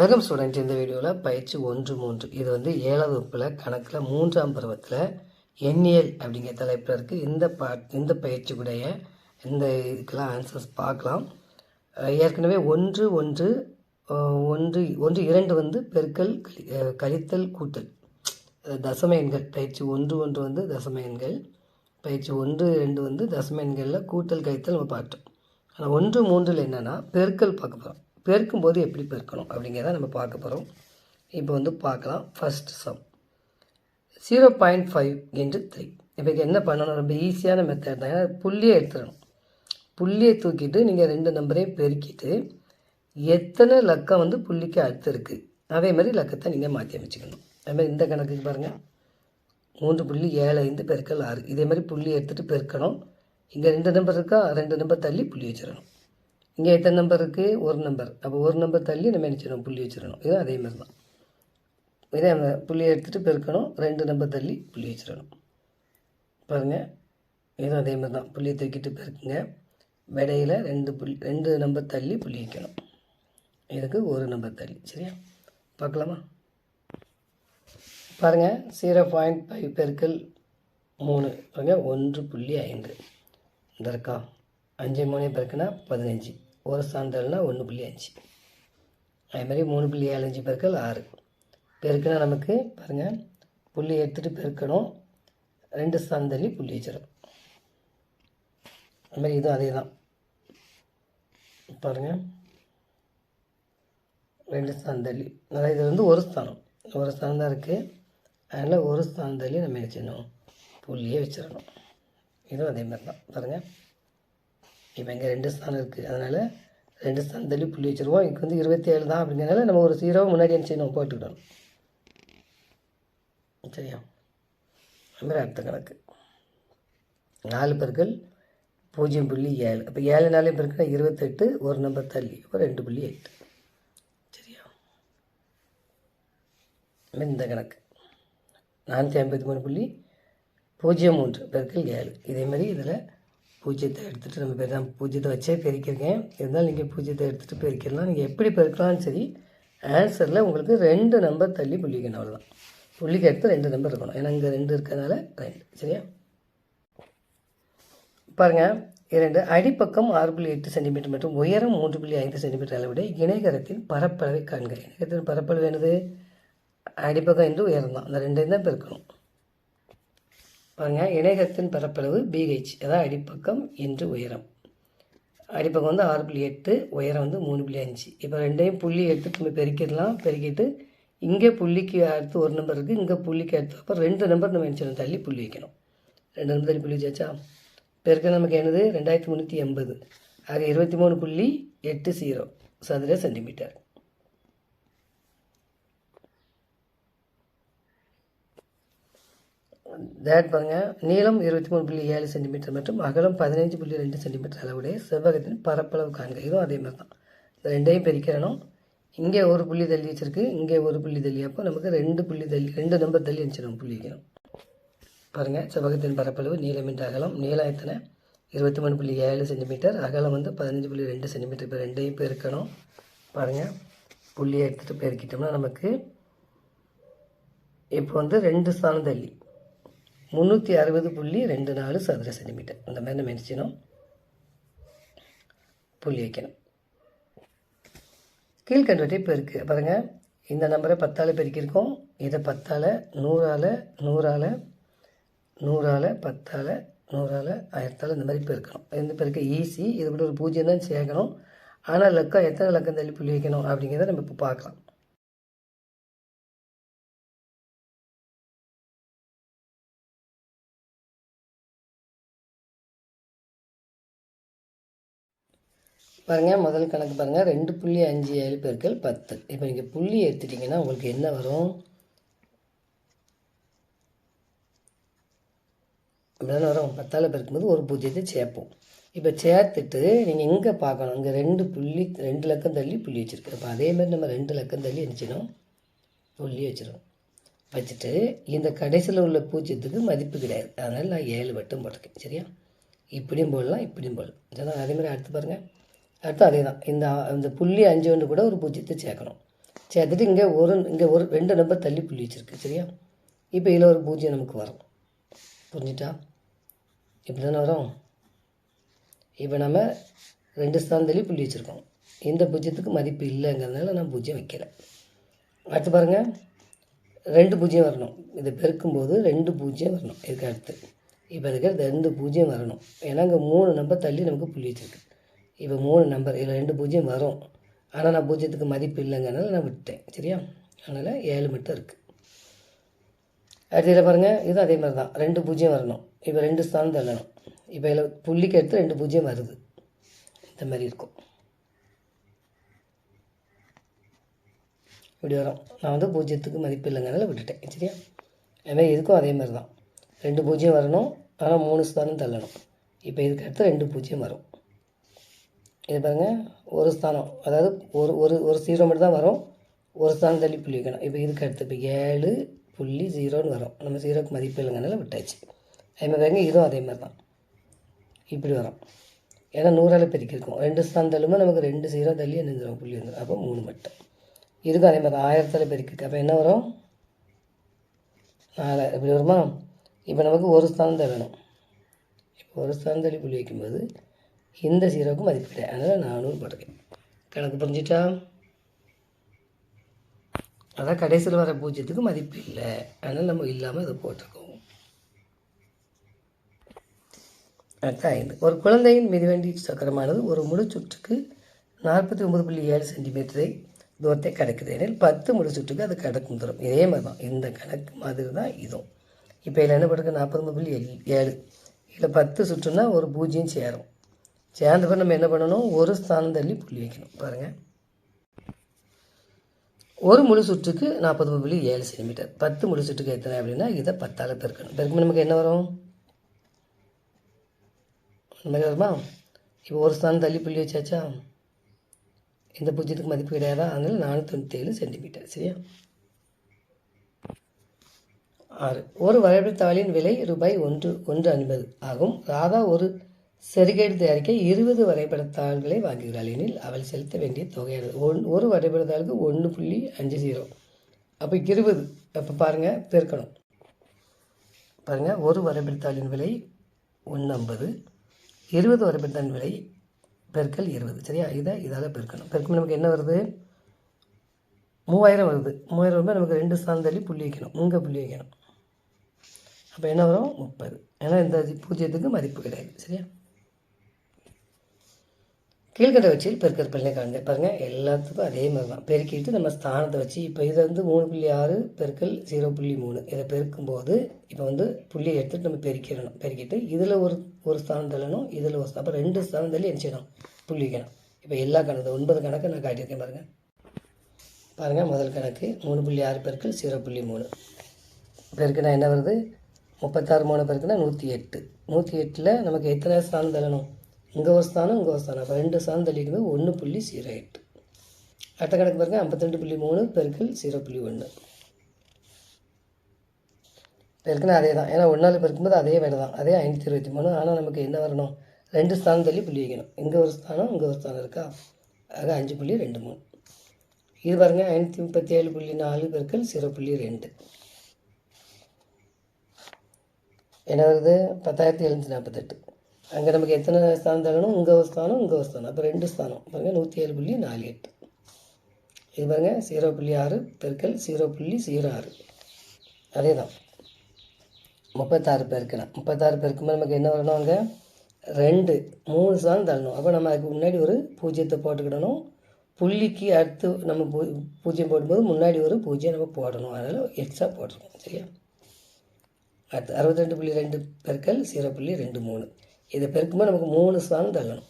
Welcome student இந்த வீடியோவில் பயிற்சி ஒன்று மூன்று. இது வந்து ஏழாவது வகுப்பில் கணக்கில் மூன்றாம் பருவத்தில் எண்ணியல் அப்படிங்கிற தலைப்பில் இருக்குது இந்த பா இந்த பயிற்சிக்குடைய இந்த இதுக்கெல்லாம் ஆன்சர்ஸ் பார்க்கலாம். ஏற்கனவே ஒன்று ஒன்று ஒன்று ஒன்று இரண்டு வந்து பெருக்கல் கழி கழித்தல் கூட்டல். தசம எண்கள். பயிற்சி ஒன்று ஒன்று வந்து தசம எண்கள். பயிற்சி ஒன்று ரெண்டு வந்து தசம எண்களில் கூட்டல் கழித்தல் நம்ம பார்த்தோம். ஆனால் ஒன்று மூன்றில் என்னென்னா பெருக்கல் பார்க்க போகிறோம் பெருக்கும்போது எப்படி பெருக்கணும் அப்படிங்கிறத நம்ம பார்க்க போகிறோம் இப்போ வந்து பார்க்கலாம். First sum zero point five into three இப்போ என்ன பண்ணணும்? ரொம்ப ஈஸியான மெத்தட் தான். ஏன்னா புள்ளியை எடுத்துடணும். புள்ளியை தூக்கிட்டு நீங்கள் ரெண்டு நம்பரையும் பெருக்கிட்டு எத்தனை லக்கம் வந்து புள்ளிக்கு அடுத்து இருக்குது அதே மாதிரி லக்கத்தை நீங்கள் மாற்றி அமைச்சிக்கணும். அதுமாதிரி இந்த கணக்குக்கு பாருங்கள் மூன்று புள்ளி ஏழு ஐந்து பெருக்கல் ஆறு. இதே மாதிரி புள்ளி எடுத்துகிட்டு பெருக்கணும். இங்கே ரெண்டு நம்பர் இருக்கா? ரெண்டு நம்பர் தள்ளி புள்ளி வச்சிடணும். இங்கே எத்தனை நம்பர் இருக்குது ஒரு நம்பர் அப்போ ஒரு நம்பர் தள்ளி நம்ம நினச்சிடணும் புள்ளி வச்சிடணும். இது அதே மாதிரி தான். இதே அந்த புள்ளியை எடுத்துகிட்டு பெருக்கணும். ரெண்டு நம்பர் தள்ளி புள்ளி வச்சிடணும். பாருங்கள் இதுவும் அதே மாதிரி தான். புள்ளியை தூக்கிட்டு பெருக்குங்க. விடையில் ரெண்டு புள்ளி ரெண்டு நம்பர் தள்ளி புள்ளி வைக்கணும். இதுக்கு ஒரு நம்பர் தள்ளி. சரியா? பார்க்கலாமா? பாருங்கள் ஜீரோ பாயிண்ட் ஃபைவ் பெருக்கல் மூணு. பாருங்கள் ஒன்று புள்ளி ஐந்து. இந்த இருக்கா? அஞ்சு மூணு பெருக்குனா பதினஞ்சு. ஒரு சான்றல்னால் ஒன்று புள்ளி அஞ்சு. அதேமாதிரி மூணு புள்ளி ஏழு அஞ்சு பெருக்கல் ஆறு. பெருக்கினா நமக்கு பாருங்கள் புள்ளி எடுத்துகிட்டு பெருக்கணும். ரெண்டு சாந்தள்ளி புள்ளி வச்சிடும் அதுமாதிரி இதுவும் அதே தான் பாருங்கள் ரெண்டு சாந்தள்ளி அதாவது இது வந்து ஒரு ஸ்தானம். ஒரு ஸ்தானம் தான் இருக்குது அதனால் ஒரு ஸ்தானத்தள்ளி நம்ம என்ன செய்யணும்? புள்ளியே வச்சிடணும். இதுவும் அதே மாதிரி தான் பாருங்கள் இப்போ இங்கே ரெண்டு ஸ்தானம் இருக்குது அதனால் ரெண்டு ஸ்தானம் தள்ளி புள்ளி வச்சுருவோம். இங்கே வந்து இருபத்தி ஏழு தான் அப்படிங்கிறனால நம்ம ஒரு ஜீரோ முன்னாடி என்ன செய்யணும் போட்டுக்கிடணும் சரியா? அது அடுத்த கணக்கு. நாலு பேர்கள் பூஜ்ஜியம் புள்ளி ஏழு. அப்போ ஏழு நாளையும் பெருக்கினா இருபத்தெட்டு ஒரு நம்பர் தள்ளி. அப்போ ரெண்டு புள்ளி எட்டு. சரியா? இந்த கணக்கு. நானூற்றி ஐம்பத்தி மூணு புள்ளி பூஜ்ஜியம் மூன்று பெருக்கல் ஏழு. இதே மாதிரி இதில் பூஜ்ஜியத்தை எடுத்துகிட்டு நம்ம பெரிய பூஜ்ஜியத்தை வச்சே பெருக்கியிருக்கேன் இருந்தாலும் நீங்கள் பூஜ்ஜியத்தை எடுத்துகிட்டு பெருக்கிடலாம். நீங்கள் எப்படி பெருக்கலாம்னு சரி ஆன்சரில் உங்களுக்கு ரெண்டு நம்பர் தள்ளி புள்ளிக்கணும் அவ்வளோதான் புள்ளிக்கு எடுத்து ரெண்டு நம்பர் இருக்கணும். ஏன்னா இங்கே ரெண்டு இருக்கிறதுனால ரெண்டு சரியா? பாருங்கள் இரண்டு அடிப்பக்கம் ஆறு புள்ளி எட்டு சென்டிமீட்டர் மற்றும் உயரம் மூன்று புள்ளி ஐந்து சென்டிமீட்டர் அளவுடைய இணைகரத்தின் பரப்பளவை காண்க இணைகரத்தின் பரப்பளவு என்னது? அடிப்பக்கம் என்று உயரம் தான். அந்த ரெண்டையும் தான் பெருக்கணும். பாருங்கள் இணையகத்தின் பரப்பளவு பிஹெச் அதாவது அடிப்பக்கம் என்று உயரம். அடிப்பக்கம் வந்து ஆறு புள்ளி எட்டு உயரம் வந்து மூணு புள்ளி அஞ்சு. இப்போ ரெண்டையும் புள்ளி எடுத்து நம்ம பெருக்கிடலாம். பெருக்கிட்டு இங்கே புள்ளிக்கு அடுத்து ஒரு நம்பர் இருக்குது இங்கே புள்ளிக்கு அடுத்து. அப்போ ரெண்டு நம்பர் நம்ம என்ன தள்ளி புள்ளி வைக்கணும். ரெண்டு நம்பர் தள்ளி புள்ளி வச்சாச்சா? பெருக்க நமக்கு என்னது? ரெண்டாயிரத்தி முந்நூற்றி எண்பது. ஆக இருபத்தி மூணு புள்ளி எட்டு ஜீரோ சதுர சென்டிமீட்டர் தேட் பாருங்க நீளம் இருபத்தி மூணு புள்ளி ஏழு சென்டிமீட்டர் மற்றும் அகலம் பதினஞ்சு புள்ளி ரெண்டு சென்டிமீட்டர் அளவுடைய செவ்வகத்தின் பரப்பளவு காண்க. இதுவும் அதே மாதிரி தான். இந்த ரெண்டையும் பிரிக்கிறனும் இங்கே ஒரு புள்ளி தள்ளி வச்சுருக்கு. இங்கே ஒரு புள்ளி தள்ளி. அப்போ நமக்கு ரெண்டு புள்ளி தள்ளி ரெண்டு நம்பர் தள்ளி வச்சிடும் புள்ளி வைக்கணும். பாருங்கள் செவ்வகத்தின் பரப்பளவு நீளம் என்ற அகலம் நீளம் எத்தனை? இருபத்தி மூணு புள்ளி ஏழு சென்டிமீட்டர் அகலம் வந்து பதினஞ்சு புள்ளி ரெண்டு சென்டிமீட்டர் இப்போ ரெண்டையும் பெருக்கணும். பாருங்கள் புள்ளியை எடுத்துகிட்டு பெருக்கிட்டோம்னா நமக்கு இப்போ வந்து ரெண்டு ஸ்தானம் தள்ளி. முந்நூற்றி அறுபது புள்ளி ரெண்டு நாலு சதுர சென்டிமீட்டர். அந்த மாதிரி நம்ம நினச்சினோம் புள்ளி வைக்கணும். கீழ்கண்டவற்றை பெருக்கு. பாருங்கள் இந்த நம்பரை பத்தால் பெருக்கியிருக்கோம். இதை பத்தால் நூறால் நூறால் நூறால் பத்தால் நூறால் ஆயிரத்தால் இந்த மாதிரி பெருக்கணும். இந்த பெருக்க ஈஸி இது கூட ஒரு பூஜ்ஜியம் தான் சேர்க்கணும். ஆனால் லக்கம் எத்தனை லக்கம் தள்ளி புள்ளி வைக்கணும் அப்படிங்கிறத நம்ம இப்போ பார்க்கலாம். பாருங்கள் முதல் கணக்கு பாருங்கள் ரெண்டு புள்ளி அஞ்சு ஏழு பெருக்கள் பத்து. இப்போ நீங்கள் புள்ளி எடுத்துட்டிங்கன்னா உங்களுக்கு என்ன வரும்? இப்படிதானே வரும். பத்தால் பெருக்கும்போது ஒரு பூஜ்ஜியத்தை சேர்ப்போம். இப்போ சேர்த்துட்டு நீங்கள் எங்கே பார்க்கணும்? இங்கே ரெண்டு புள்ளி ரெண்டு லக்கம் தள்ளி புள்ளி வச்சுருக்கு அப்போ அதேமாதிரி நம்ம ரெண்டு லக்கம் தள்ளி நினச்சிடும் புள்ளி வச்சிடும் வச்சுட்டு இந்த கடைசியில் உள்ள பூஜ்ஜியத்துக்கு மதிப்பு கிடையாது. அதனால் நான் ஏழு மட்டும் போட்டிருக்கேன். சரியா? இப்படியும் போடலாம் இப்படியும் போடலாம். சரிதான்? அதே மாதிரி அடுத்து பாருங்கள் அடுத்து அதே தான். இந்த இந்த புள்ளி அஞ்சு ஒன்று கூட ஒரு பூஜ்ஜியத்தை சேர்க்கணும். சேர்த்துட்டு இங்கே ஒரு இங்கே ஒரு ரெண்டு நம்பர் தள்ளி புள்ளி வச்சுருக்கு சரியா? இப்போ இதில் ஒரு பூஜ்ஜியம் நமக்கு வரும். புரிஞ்சிட்டா? இப்படி தானே வரும்? இப்போ நம்ம ரெண்டு ஸ்தானம் தள்ளி புள்ளி வச்சுருக்கோம். இந்த பூஜ்ஜியத்துக்கு மதிப்பு இல்லைங்கிறதுனால நான் பூஜ்ஜியம் வைக்கிறேன் அடுத்து பாருங்கள் ரெண்டு பூஜ்ஜியம் வரணும். இதை பெருக்கும்போது ரெண்டு பூஜ்ஜியம் வரணும். இதுக்கு அடுத்து. இப்போ இதுக்கு ரெண்டு பூஜ்ஜியம் வரணும். ஏன்னா இங்கே மூணு நம்பர் தள்ளி நமக்கு புள்ளி வச்சுருக்கு. இப்போ மூணு நம்பர் இதில் ரெண்டு பூஜ்ஜியம் வரும். ஆனால் நான் பூஜ்ஜியத்துக்கு மதிப்பு இல்லைங்கிறனால நான் விட்டேன் சரியா? அதனால் ஏழு மட்டும் இருக்குது அடுத்ததில் பாருங்கள் இதுவும் அதே மாதிரி தான். ரெண்டு பூஜ்ஜியம் வரணும். இப்போ ரெண்டு ஸ்தானம் தள்ளணும். இப்போ இதில் புள்ளிக்கு எடுத்து ரெண்டு பூஜ்ஜியம் வருது. இந்த மாதிரி இருக்கும். இப்படி வரும். நான் வந்து பூஜ்ஜியத்துக்கு மதிப்பு இல்லைங்கிறனால விட்டுட்டேன் சரியா? அதுமாதிரி இதுக்கும் அதே மாதிரி தான். ரெண்டு பூஜ்ஜியம் வரணும். ஆனால் மூணு ஸ்தானம் தள்ளணும். இப்போ இதுக்கு அடுத்து ரெண்டு பூஜ்ஜியம் வரும். இது பாருங்கள் ஒரு ஸ்தானம். அதாவது ஒரு ஒரு ஒரு ஜீரோ மட்டும் தான் வரும். ஒரு ஸ்தானம் தள்ளி புள்ளி வைக்கணும். இப்போ இதுக்கு அடுத்து இப்போ ஏழு புள்ளி ஜீரோன்னு வரும். நம்ம ஜீரோக்கு மதிப்பு இல்லைங்கனால விட்டாச்சு. அதே மாதிரி பாருங்க இதுவும் அதே மாதிரி தான் இப்படி வரும். ஏன்னா நூறால் பெருக்கிருக்கும் ரெண்டு ஸ்தானம் தள்ளும்போது நமக்கு ரெண்டு ஜீரோ தள்ளி என்ன புள்ளி வந்துடும் அப்போ மூணு மட்டும். இதுக்கும் அதே மாதிரி தான் ஆயிரத்தில் பெருக்கிருக்கு. அப்போ என்ன வரும்? நாலாயிரம் இப்படி வருமா? இப்போ நமக்கு ஒரு ஸ்தானம் தான் வேணும் இப்போ ஒரு ஸ்தானம் தள்ளி புள்ளி வைக்கும்போது இந்த ஜீரோவுக்கு மதிப்பு கிடையாது அதனால் நானூறு போட்டிருக்கேன். கணக்கு புரிஞ்சிட்டா? அதான் கடைசியில் வர பூஜ்ஜியத்துக்கு மதிப்பு இல்லை. அதனால் நம்ம இல்லாமல் இதை போட்டிருக்கோம். அடுத்த ஐந்து. ஒரு குழந்தையின் மிதிவண்டி சக்கரமானது ஒரு முழு சுற்றுக்கு நாற்பத்தி ஒம்பது புள்ளி ஏழு சென்டிமீட்டரை தூரத்தை கடக்குது. எனில் பத்து முழு சுற்றுக்கு அது கடக்கும் தூரம். இதே மாதிரி தான் இந்த கணக்கு மாதிரி தான் இதுவும். இப்போ இதில் என்ன பண்ணுறது நாற்பது புள்ளி ஏழு. ஏழு இதில் பத்து சுற்றுனா ஒரு பூஜ்ஜியம் சேரும். சேர்ந்து பிறகு நம்ம என்ன பண்ணணும்? ஒரு ஸ்தானம் தள்ளி புள்ளி வைக்கணும். பாருங்கள் ஒரு முழு சுற்றுக்கு நாற்பது புள்ளி ஏழு சென்டிமீட்டர். பத்து முழு சுற்றுக்கு எத்தனை அப்படின்னா இதை பத்தால் பெருக்கணும். பெருக்கும்போது நமக்கு என்ன வரும்? இந்த மாதிரி வருமா? இப்போ ஒரு ஸ்தானம் தள்ளி புள்ளி வச்சாச்சா? இந்த பூஜ்ஜியத்துக்கு மதிப்பு கிடையாதா? அதனால் நானூற்றி தொண்ணூற்றி ஏழு சென்டிமீட்டர். சரியா? ஆறு. ஒரு வரைபடத்தாளின் விலை ரூபாய் ஒன்று ஒன்று ஐம்பது ஆகும். ராதா ஒரு செருகேடு தயாரிக்க இருபது வரைபடத்தாள்களை வாங்குகிறாள். எனில் அவள் செலுத்த வேண்டிய தொகையானது ஒன் ஒரு வரைபடத்தாளுக்கு ஒன்று புள்ளி அஞ்சு ஜீரோ. அப்போ இருபது. அப்போ பாருங்கள் பெருக்கணும். பாருங்கள் ஒரு வரைபடத்தாளின் விலை ஒன்று ஐம்பது. இருபது வரைபடத்தாளின் விலை பெருக்கல் இருபது. சரியா? இதை இதால் பெருக்கணும். பெருக்கும் நமக்கு என்ன வருது? மூவாயிரம் வருது. மூவாயிரம் ரூபாய் நமக்கு ரெண்டு சாந்தள்ளி தள்ளி புள்ளி வைக்கணும். இங்கே புள்ளி வைக்கணும். அப்போ என்ன வரும்? முப்பது. ஏன்னா இந்த பூஜ்ஜியத்துக்கு மதிப்பு கிடையாது. சரியா? கீழ்கண்ட வச்சு பெருக்கிற பிள்ளை காண்க பாருங்கள் எல்லாத்துக்கும் அதே மாதிரி தான் பெருக்கிட்டு நம்ம ஸ்தானத்தை வச்சு இப்போ இதை வந்து மூணு புள்ளி ஆறு பெருக்கல் ஜீரோ புள்ளி மூணு. இதை பெருக்கும்போது இப்போ வந்து புள்ளியை எடுத்துகிட்டு நம்ம பெருக்கிடணும். பெருக்கிட்டு இதில் ஒரு ஒரு ஸ்தானம் தள்ளணும் இதில் ஒரு அப்போ ரெண்டு ஸ்தானம் தள்ளி என்ன புள்ளி வைக்கணும் இப்போ எல்லா கணக்கு ஒன்பது கணக்கு நான் காட்டியிருக்கேன் பாருங்கள் பாருங்கள் முதல் கணக்கு மூணு புள்ளி ஆறு பெருக்கல் ஜீரோ புள்ளி மூணு. பெருக்குனா என்ன வருது? முப்பத்தாறு மூணு பெருக்குனா நூற்றி எட்டு. நூற்றி எட்டில் நமக்கு எத்தனை ஸ்தானம் தள்ளணும்? இங்கே ஒரு ஸ்தானம் இங்கே ஒரு ஸ்தானம். அப்போ ரெண்டு ஸ்தானம் தள்ளிட்டு ஒன்று புள்ளி ஜீரோ எட்டு அடுத்த கணக்கு பாருங்கள் ஐம்பத்தெண்டு புள்ளி மூணு பெருக்கல் ஜீரோ புள்ளி ஒன்று பெருக்குன்னா அதே தான் ஏன்னா ஒன்றால் பெருக்கும்போது அதே வேலை தான் அதே ஐநூற்றி இருபத்தி மூணு. ஆனால் நமக்கு என்ன வரணும்? ரெண்டு ஸ்தானம் தள்ளி புள்ளி வைக்கணும். இங்கே ஒரு ஸ்தானம் இங்கே ஒரு ஸ்தானம் இருக்கா? ஆக அஞ்சு புள்ளி ரெண்டு மூணு. இது பாருங்க ஐநூற்றி முப்பத்தி ஏழு புள்ளி நாலு பெருக்கல் ஜீரோ புள்ளி ரெண்டு. என்ன வருது? பத்தாயிரத்தி எழுநூற்றி நாற்பத்தெட்டு அங்கே நமக்கு எத்தனை ஸ்தானம் தரணும்? இங்கே ஒரு ஸ்தானம் இங்கே ஒரு ஸ்தானம். அப்போ ரெண்டு ஸ்தானம். பாருங்கள் நூற்றி ஏழு புள்ளி நாலு எட்டு. இது பாருங்கள் ஜீரோ புள்ளி ஆறு பெருக்கல் ஜீரோ புள்ளி ஜீரோ ஆறு. அதே தான் முப்பத்தாறு பெருக்கணும் முப்பத்தாறு பெருக்கும்போது நமக்கு என்ன வரணும் அங்கே? ரெண்டு மூணு ஸ்தானம் தள்ளணும் அப்போ நம்ம அதுக்கு முன்னாடி ஒரு பூஜ்ஜியத்தை போட்டுக்கிடணும். புள்ளிக்கு அடுத்து நம்ம பூ பூஜ்ஜியம் போடும்போது முன்னாடி ஒரு பூஜ்ஜியம் நம்ம போடணும். அதனால் எக்ஸ்ட்ரா போட்டுருக்கோம். சரியா? அடுத்து அறுபத்தி ரெண்டு புள்ளி ரெண்டு பெருக்கல் ஜீரோ புள்ளி ரெண்டு மூணு. இதை பெருக்கும்போது நமக்கு மூணு சாங் தள்ளணும்.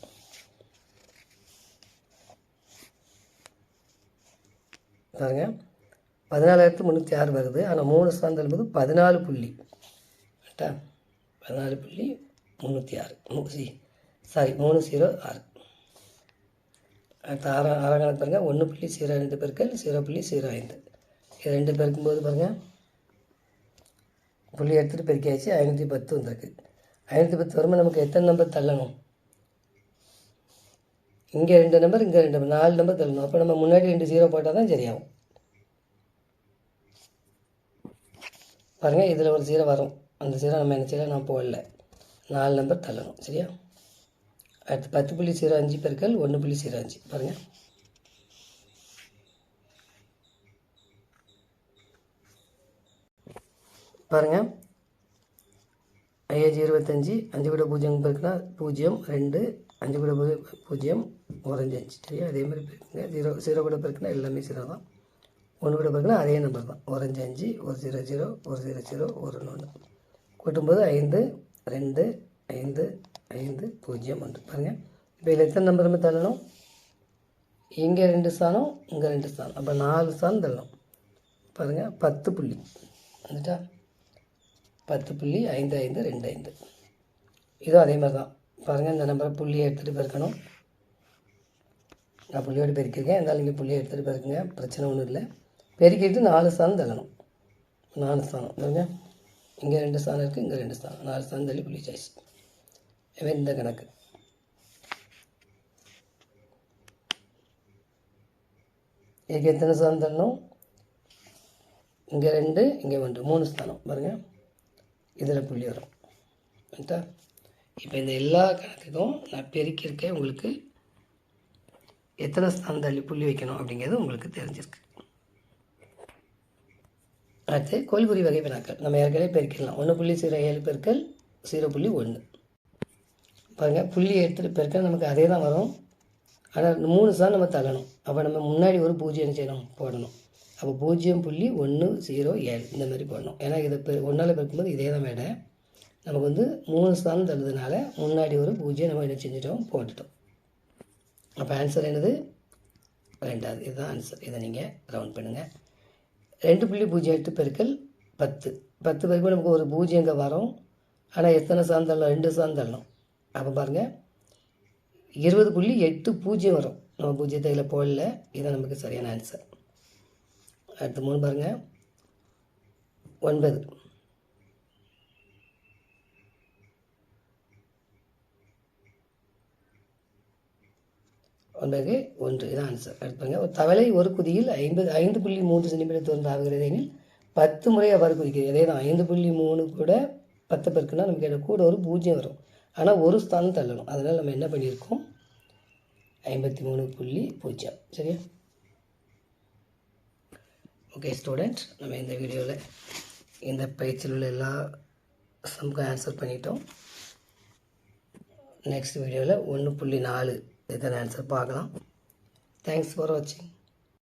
பாருங்க. பதினாலாயிரத்து முந்நூற்றி ஆறு வருது. ஆனால் மூணு சாங் தள்ளும்போது பதினாலு புள்ளி. கரெக்டா பதினாலு புள்ளி முந்நூற்றி ஆறு. சி சாரி மூணு ஜீரோ ஆறு. அடுத்த ஆறாம் ஆறாம் கணக்கு பாருங்கள் ஒன்று புள்ளி ஜீரோ ரெண்டு பெருக்கல் ஜீரோ புள்ளி ஜீரோ ஐந்து. இது ரெண்டு பெருக்கும்போது பாருங்கள் புள்ளி எடுத்துகிட்டு பெருக்கியாச்சு. ஐநூற்றி பத்து வந்திருக்கு. ஐநூற்றி பத்து வருமா நமக்கு எத்தனை நம்பர் தள்ளணும்? இங்கே ரெண்டு நம்பர் இங்கே ரெண்டு நாலு நம்பர் தள்ளணும். அப்போ நம்ம முன்னாடி ரெண்டு ஜீரோ போட்டால் தான் சரியாகும். பாருங்கள் இதில் ஒரு ஜீரோ வரும். அந்த ஜீரோ நம்ம என்ன செய்யலாம் நான் போடல. நாலு நம்பர் தள்ளணும் சரியா? அடுத்து பத்து புள்ளி ஜீரோ அஞ்சு பெருக்கள் ஒன்று புள்ளி ஜீரோ அஞ்சு. பாருங்கள் பாருங்கள் ஐயாயிரத்தி இருபத்தஞ்சி அஞ்சு கூட பூஜ்ஜியம் பெருக்குனா பூஜ்ஜியம் ரெண்டு அஞ்சு கூட பூஜ்ஜியம் பூஜ்ஜியம் ஒரு அஞ்சு சரியா? அதே மாதிரி பெருக்குங்க ஜீரோ ஜீரோ கூட பெருக்குனா எல்லாமே ஜீரோ தான். ஒன்று கூட பெருக்குனா அதே நம்பர் தான். ஒரு அஞ்சு அஞ்சு ஒரு ஜீரோ ஜீரோ ஒரு ஜீரோ ஜீரோ ஒரு ஒன்று கூட்டும்போது ஐந்து ரெண்டு ஐந்து ஐந்து பூஜ்ஜியம் ஒன்று. பாருங்கள் இப்போ இதில் எத்தனை நம்பர் நம்ம தள்ளணும்? இங்கே ரெண்டு ஸ்தானம் இங்கே ரெண்டு ஸ்தானம். அப்போ நாலு ஸ்தானம் தள்ளணும். பாருங்கள் பத்து புள்ளி. வந்துட்டா? பத்து புள்ளி ஐந்து ஐந்து ரெண்டு ஐந்து. இதுவும் அதே மாதிரி தான். பாருங்கள் இந்த நம்பரை புள்ளியை எடுத்துகிட்டு பெருக்கணும் நான் புள்ளியோடு பெருக்கிருக்கேன் இருந்தாலும் இங்கே புள்ளியை எடுத்துகிட்டு பெருக்குங்க பிரச்சனை ஒன்றும் இல்லை. பெருக்கிட்டு நாலு ஸ்தானம் தள்ளணும். நாலு ஸ்தானம். பாருங்க இங்கே ரெண்டு ஸ்தானம் இருக்குது இங்கே ரெண்டு ஸ்தானம். நாலு ஸ்தானம் தள்ளி புள்ளி சாய்ஸ் இவன் இந்த கணக்கு. இதுக்கு எத்தனை ஸ்தானம் தள்ளணும்? இங்கே ரெண்டு இங்கே ஒன்று. மூணு ஸ்தானம். பாருங்கள் இதில் புள்ளி வரும். ரைட்டா இப்போ இந்த எல்லா கணக்குக்கும் நான் பெருக்கியிருக்கேன். உங்களுக்கு எத்தனை ஸ்தானம் தள்ளி புள்ளி வைக்கணும் அப்படிங்கிறது உங்களுக்கு தெரிஞ்சிருக்கு. அடுத்து கோல்குறி வகை வினாக்கள். நம்ம ஏற்கனவே பெருக்கிடலாம். ஒன்று புள்ளி ஜீரோ ஏழு பெருக்கள் ஜீரோ புள்ளி ஒன்று. பாருங்கள் புள்ளி எடுத்துகிட்டு பெருக்கள் நமக்கு அதே தான் வரும். ஆனால் மூணு தான் நம்ம தள்ளணும். அப்போ நம்ம முன்னாடி ஒரு பூஜ்ஜியம் செய்யணும்? போடணும். அப்போ பூஜ்ஜியம் புள்ளி ஒன்று ஜீரோ ஏழு. இந்த மாதிரி போடணும். ஏன்னா இதை பெ ஒன்றால் பெருக்கும்போது இதே தான் வேடை நமக்கு வந்து மூணு ஸ்தானம் தள்ளுறதுனால முன்னாடி ஒரு பூஜ்ஜியம் நம்ம என்ன செஞ்சிட்டோம்? போட்டுட்டோம். அப்போ ஆன்சர் என்னது? ரெண்டாவது. இதுதான் ஆன்சர் இதை நீங்கள் ரவுண்ட் பண்ணுங்கள் ரெண்டு புள்ளி பூஜ்ஜியம் எட்டு பெருக்கள் பத்து. பத்து பேருக்கு நமக்கு ஒரு பூஜ்ஜியம் இங்கே வரும். ஆனால் எத்தனை சார்ந்து தள்ளணும்? ரெண்டு சார்ந்து தள்ளணும். அப்போ பாருங்கள் இருபது புள்ளி எட்டு பூஜ்ஜியம் வரும். நம்ம பூஜ்ஜியத்தை இதில் போடல. இதுதான் நமக்கு சரியான ஆன்சர் அடுத்து மூணு பாருங்கள் ஒன்பது. ஒன்பது ஒன்று. இதான் ஆன்சர் அடுத்து பாருங்க. ஒரு தவளை ஒரு குதியில் ஐம்பது ஐந்து புள்ளி மூன்று சென்டிமீட்டர் தூரம் தாவுகிறது எனில் பத்து முறை அவ்வாறு குதிக்கிறது. அதே தான் ஐந்து புள்ளி மூணு கூட பத்து பேருக்குன்னா நமக்கு என்ன கூட ஒரு பூஜ்ஜியம் வரும். ஆனால் ஒரு ஸ்தானம் தள்ளணும். அதனால் நம்ம என்ன பண்ணியிருக்கோம்? ஐம்பத்தி மூணு புள்ளி பூஜ்ஜியம். சரியா? ஓகே ஸ்டூடெண்ட் நம்ம இந்த வீடியோவில் இந்த பயிற்சியில் உள்ள எல்லா சம்க்கும் ஆன்சர் பண்ணிட்டோம். நெக்ஸ்ட் வீடியோவில் ஒன்று புள்ளி நாலு இதன் ஆன்சர் பார்க்கலாம். தேங்க்ஸ் ஃபார் வாட்சிங்